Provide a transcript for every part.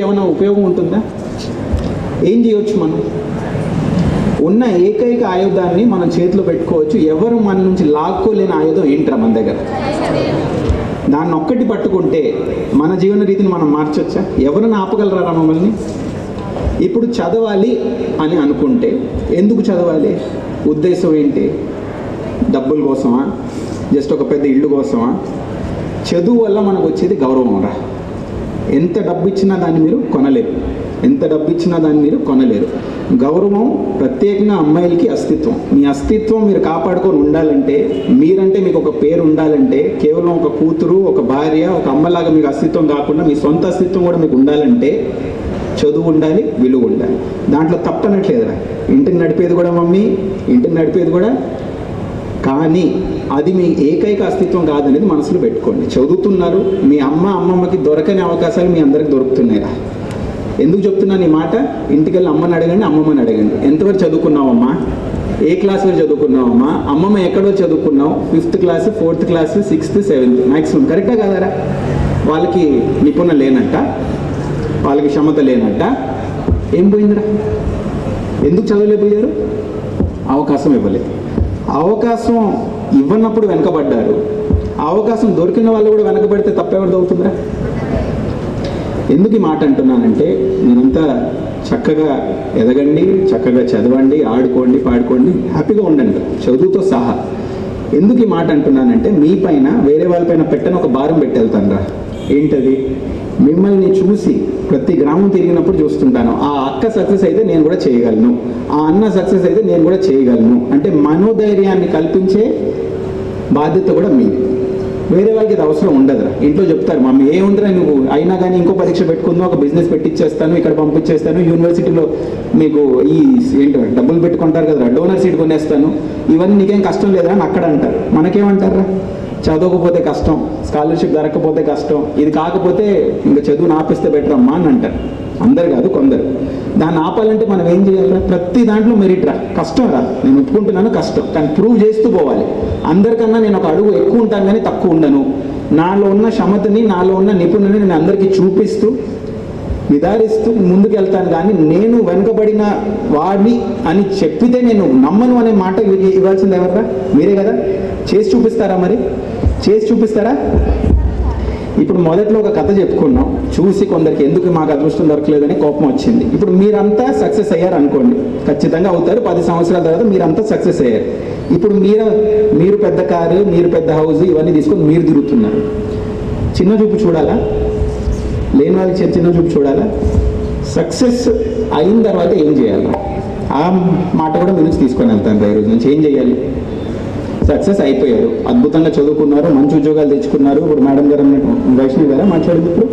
ఏమైనా ఉపయోగం ఉంటుందా? ఏం చేయొచ్చు మనం? ఉన్న ఏకైక ఆయుధాన్ని మనం చేతిలో పెట్టుకోవచ్చు. ఎవరు మన నుంచి లాక్కోలేని ఆయుధం ఏంట్రా మన దగ్గర? దాన్ని ఒక్కటి పట్టుకుంటే మన జీవన రీతిని మనం మార్చొచ్చా? ఎవరైనా ఆపగలరా మమ్మల్ని? ఇప్పుడు చదవాలి అని అనుకుంటే ఎందుకు చదవాలి? ఉద్దేశం ఏంటి? డబ్బుల కోసమా? జస్ట్ ఒక పెద్ద ఇల్లు కోసమా? చదువు వల్ల మనకు వచ్చేది గౌరవం రా. ఎంత డబ్బు ఇచ్చినా దాన్ని మీరు కొనలేరు. ఎంత డబ్బు ఇచ్చినా దాన్ని మీరు కొనలేరు. గౌరవం ప్రత్యేకంగా అమ్మాయిలకి అస్తిత్వం. మీ అస్తిత్వం మీరు కాపాడుకొని ఉండాలంటే మీరంటే మీకు ఒక పేరు ఉండాలంటే కేవలం ఒక కూతురు ఒక భార్య ఒక అమ్మలాగా మీకు అస్తిత్వం కాకుండా మీ సొంత అస్తిత్వం కూడా మీకు ఉండాలంటే చదువు ఉండాలి విలువ ఉండాలి. దాంట్లో తప్పనట్లేదురా. ఇంటిని నడిపేది కూడా మమ్మీ ఇంటిని నడిపేది కూడా కానీ అది మీ ఏకైక అస్తిత్వం కాదనేది మనసులో పెట్టుకోండి. చదువుతున్నారు మీ అమ్మ అమ్మమ్మకి దొరకని అవకాశాలు మీ అందరికి దొరుకుతున్నాయిరా. ఎందుకు చెప్తున్నాను ఈ మాట? ఇంటికి వెళ్ళి అమ్మని అడగండి అమ్మమ్మని అడగండి. ఎంతవరకు చదువుకున్నావమ్మా? ఏ క్లాస్ వరకు చదువుకున్నావమ్మా? అమ్మమ్మ ఎక్కడో చదువుకున్నావు? Fifth class fourth class sixth seventh maximum కరెక్టా కాదారా? వాళ్ళకి నిపుణులు లేనట్ట వాళ్ళకి క్షమత లేనట్ట. ఏం పోయిందిరా? ఎందుకు చదవలేకపోయారు? అవకాశం ఇవ్వలేదు. అవకాశం ఇవ్వనప్పుడు వెనకబడ్డారు. అవకాశం దొరికిన వాళ్ళు కూడా వెనకబడితే తప్పెవరిది అవుతుందా ఎందుకు ఈ మాట అంటున్నానంటే మీరంతా చక్కగా ఎదగండి చక్కగా చదవండి ఆడుకోండి పాడుకోండి హ్యాపీగా ఉండండి చదువుతో సహా. ఎందుకు ఈ మాట అంటున్నానంటే మీ పైన వేరే వాళ్ళపైన పెట్టని ఒక భారం పెట్టి వెళ్తాను రా. ఏంటది? మిమ్మల్ని చూసి ప్రతి గ్రామం తిరిగినప్పుడు చూస్తుంటాను. ఆ అక్క సక్సెస్ అయితే నేను కూడా చేయగలను. ఆ అన్న సక్సెస్ అయితే నేను కూడా చేయగలను. అంటే మనోధైర్యాన్ని కల్పించే బాధ్యత కూడా మీది. వేరే వాళ్ళకి ఇది అవసరం ఉండదురా. ఇంట్లో చెప్తారు మమ్మీ ఏముందిరా నువ్వు? అయినా కానీ ఇంకో పరీక్ష పెట్టుకుందాం ఒక బిజినెస్ పెట్టిచ్చేస్తాను ఇక్కడ పంపించేస్తాను యూనివర్సిటీలో మీకు ఈ ఏంటో డబ్బులు పెట్టుకుంటారు కదరా డోనర్ సీట్ కొనేస్తాను. ఇవన్నీ నీకేం కష్టం లేదా అని అక్కడ అంటారు. మనకేమంటారా చదవకపోతే కష్టం స్కాలర్షిప్ దొరకకపోతే కష్టం ఇది కాకపోతే ఇంకా చదువు ఆపిస్తే బెటర్ అమ్మా అని అంటారు. అందరు కాదు కొందరు. దాన్ని ఆపాలంటే మనం ఏం చేయాలరా? ప్రతి దాంట్లో మెరిట్ రా. కష్టం రా. నేను ఒప్పుకుంటున్నాను కష్టం. కానీ ప్రూవ్ చేస్తూ పోవాలి. అందరికన్నా నేను ఒక అడుగు ఎక్కువ ఉంటాను కానీ తక్కువ ఉండను. నాలో ఉన్న క్షమతని నాలో ఉన్న నిపుణుని నేను అందరికీ చూపిస్తూ నిదారిస్తూ ముందుకు వెళ్తాను కానీ నేను వెనుకబడిన వాడిని అని చెప్పితే నేను నమ్మను అనే మాట ఇవ్వాల్సింది ఎవరా మీరే కదా? చేసి చూపిస్తారా మరి? చేసి చూపిస్తారా? ఇప్పుడు మొదట్లో ఒక కథ చెప్పుకున్నాం. చూసి కొందరికి ఎందుకు మాకు అదృష్టం దొరకలేదని కోపం వచ్చింది. ఇప్పుడు మీరంతా సక్సెస్ అయ్యారు అనుకోండి. ఖచ్చితంగా అవుతారు. పది సంవత్సరాల తర్వాత మీరంతా సక్సెస్ అయ్యారు. ఇప్పుడు మీరు మీరు పెద్ద కారు మీరు పెద్ద హౌస్ ఇవన్నీ తీసుకొని మీరు తిరుగుతున్నారు. చిన్న చూపు చూడాలా? లేని వాళ్ళకి చిన్న చూపు చూడాలా? సక్సెస్ అయిన తర్వాత ఏం చేయాలి? ఆ మాట కూడా మీ నుంచి తీసుకొని వెళ్తాను ఈ రోజు నుంచి. ఏం చేయాలి? సక్సెస్ అయిపోయారు. అద్భుతంగా చదువుకున్నారు మంచి ఉద్యోగాలు తెచ్చుకున్నారు. ఇప్పుడు మేడం గారు అన్నట్టు వైష్ణవి గారా మాట్లాడినప్పుడు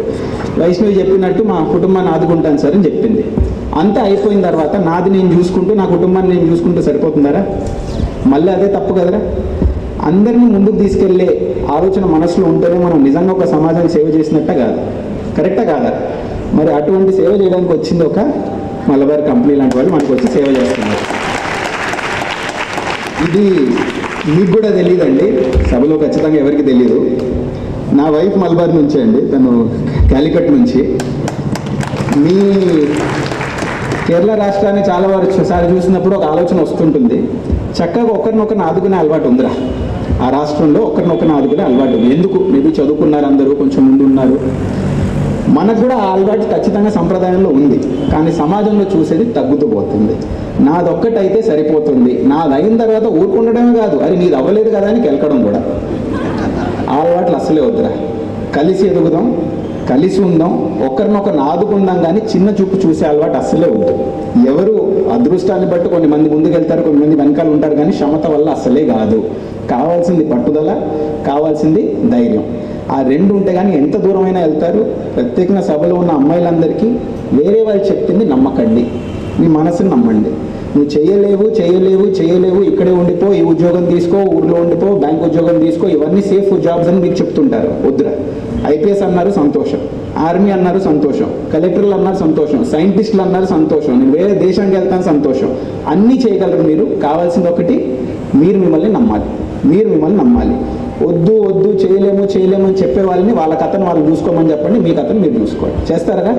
వైష్ణవి చెప్పినట్టు మా కుటుంబాన్ని ఆదుకుంటాను సార్ అని చెప్పింది. అంతా అయిపోయిన తర్వాత నాది నేను చూసుకుంటూ నా కుటుంబాన్ని నేను చూసుకుంటూ సరిపోతుందారా? మళ్ళీ అదే తప్పు కదరా? అందరినీ ముందుకు తీసుకెళ్ళే ఆలోచన మనసులో ఉంటేనే మనం నిజంగా ఒక సమాజాన్ని సేవ చేసినట్ట కాదు. కరెక్టా కాదా? మరి అటువంటి సేవ చేయడానికి వచ్చింది ఒక మలబార్ కంపెనీ లాంటి వాళ్ళు మనకు వచ్చి సేవ చేస్తున్నారు. ఇది మీకు కూడా తెలియదండి సభలో ఖచ్చితంగా ఎవరికి తెలియదు నా వైఫ్ మలబార్ నుంచే అండి. తను కాలికట్ నుంచి. మీ కేరళ రాష్ట్రాన్ని చాలా వారు సారి చూసినప్పుడు ఒక ఆలోచన వస్తుంటుంది. చక్కగా ఒకరినొకరిని ఆదుకునే అలవాటు ఉందిరా. ఆ రాష్ట్రంలో ఒకరినొకరిని ఆదుకునే అలవాటు ఉంది. ఎందుకు? మేబీ చదువుకున్నారు అందరూ కొంచెం ముందు ఉన్నారు. మనకు కూడా అలవాటు ఖచ్చితంగా సంప్రదాయంలో ఉంది. కానీ సమాజంలో చూసేది తగ్గుతూ పోతుంది. నాదొక్కటైతే సరిపోతుంది. నాదైన తర్వాత ఊరుకుండడమే కాదు. అది నీది అవ్వలేదు కదా అని కెలకడం కూడా. అలవాట్లు అసలే వద్దురా. కలిసి ఎదుగుదాం కలిసి ఉందాం ఒకరినొకరిని ఆదుకుందాం కానీ చిన్న చూపు చూసే అలవాటు అస్సలే వద్దు. ఎవరు అదృష్టాన్ని బట్టి కొన్ని మంది ముందుకెళ్తారు కొన్ని మంది వెనకాల ఉంటారు కానీ క్షమత వల్ల అస్సలే కాదు. కావాల్సింది పట్టుదల కావాల్సింది ధైర్యం. ఆ రెండు ఉంటే కానీ ఎంత దూరమైనా వెళ్తారు. ప్రత్యేకంగా సభలో ఉన్న అమ్మాయిలందరికీ వేరే వాళ్ళు చెప్పింది నమ్మకండి. మీ మనసుని నమ్మండి. నువ్వు చేయలేవు చేయలేవు చేయలేవు ఇక్కడే ఉండిపో ఈ ఉద్యోగం తీసుకో ఊర్లో ఉండిపో బ్యాంక్ ఉద్యోగం తీసుకో ఇవన్నీ సేఫ్ జాబ్స్ అని మీకు చెప్తుంటారు వద్దురా ఐపీఎస్ అన్నారు సంతోషం. ఆర్మీ అన్నారు సంతోషం. కలెక్టర్లు అన్నారు సంతోషం. సైంటిస్టులు అన్నారు సంతోషం. నేను వేరే దేశానికి వెళ్తాను సంతోషం. అన్నీ చేయగలరు మీరు. కావాల్సింది ఒకటి మీరు మిమ్మల్ని నమ్మాలి. మీరు మిమ్మల్ని నమ్మాలి. వద్దు వద్దు చేయలేము చేయలేము అని చెప్పే వాళ్ళని వాళ్ళ కథను వాళ్ళు చూసుకోమని చెప్పండి మీ కథను మీరు చూసుకోండి. చేస్తారా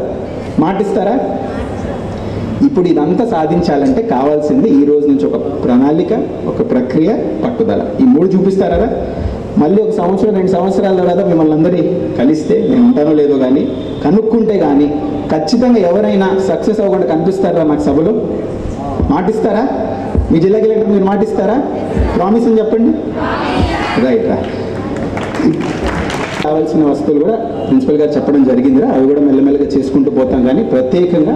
మాటిస్తారా? ఇప్పుడు ఇదంతా సాధించాలంటే కావాల్సింది ఈ రోజు నుంచి ఒక ప్రణాళిక ఒక ప్రక్రియ పట్టుదల. ఈ మూడు చూపిస్తారా? మళ్ళీ ఒక సంవత్సరం రెండు సంవత్సరాల తర్వాత మిమ్మల్ని అందరి కలిస్తే నేను ఉంటానో లేదో కానీ కనుక్కుంటే కానీ ఖచ్చితంగా ఎవరైనా సక్సెస్ అవ్వకుండా కనిపిస్తారా మాకు సభలో? మాటిస్తారా? మీ జిల్లాకి వెళ్ళినప్పుడు మీరు మాటిస్తారా? ప్రామిస్ అని చెప్పండి. రైట్ రా కావాల్సిన వస్తువులు కూడా ప్రిన్సిపల్ గారు చెప్పడం జరిగిందిరా. అవి కూడా మెల్లమెల్లగా చేసుకుంటూ పోతాం కానీ ప్రత్యేకంగా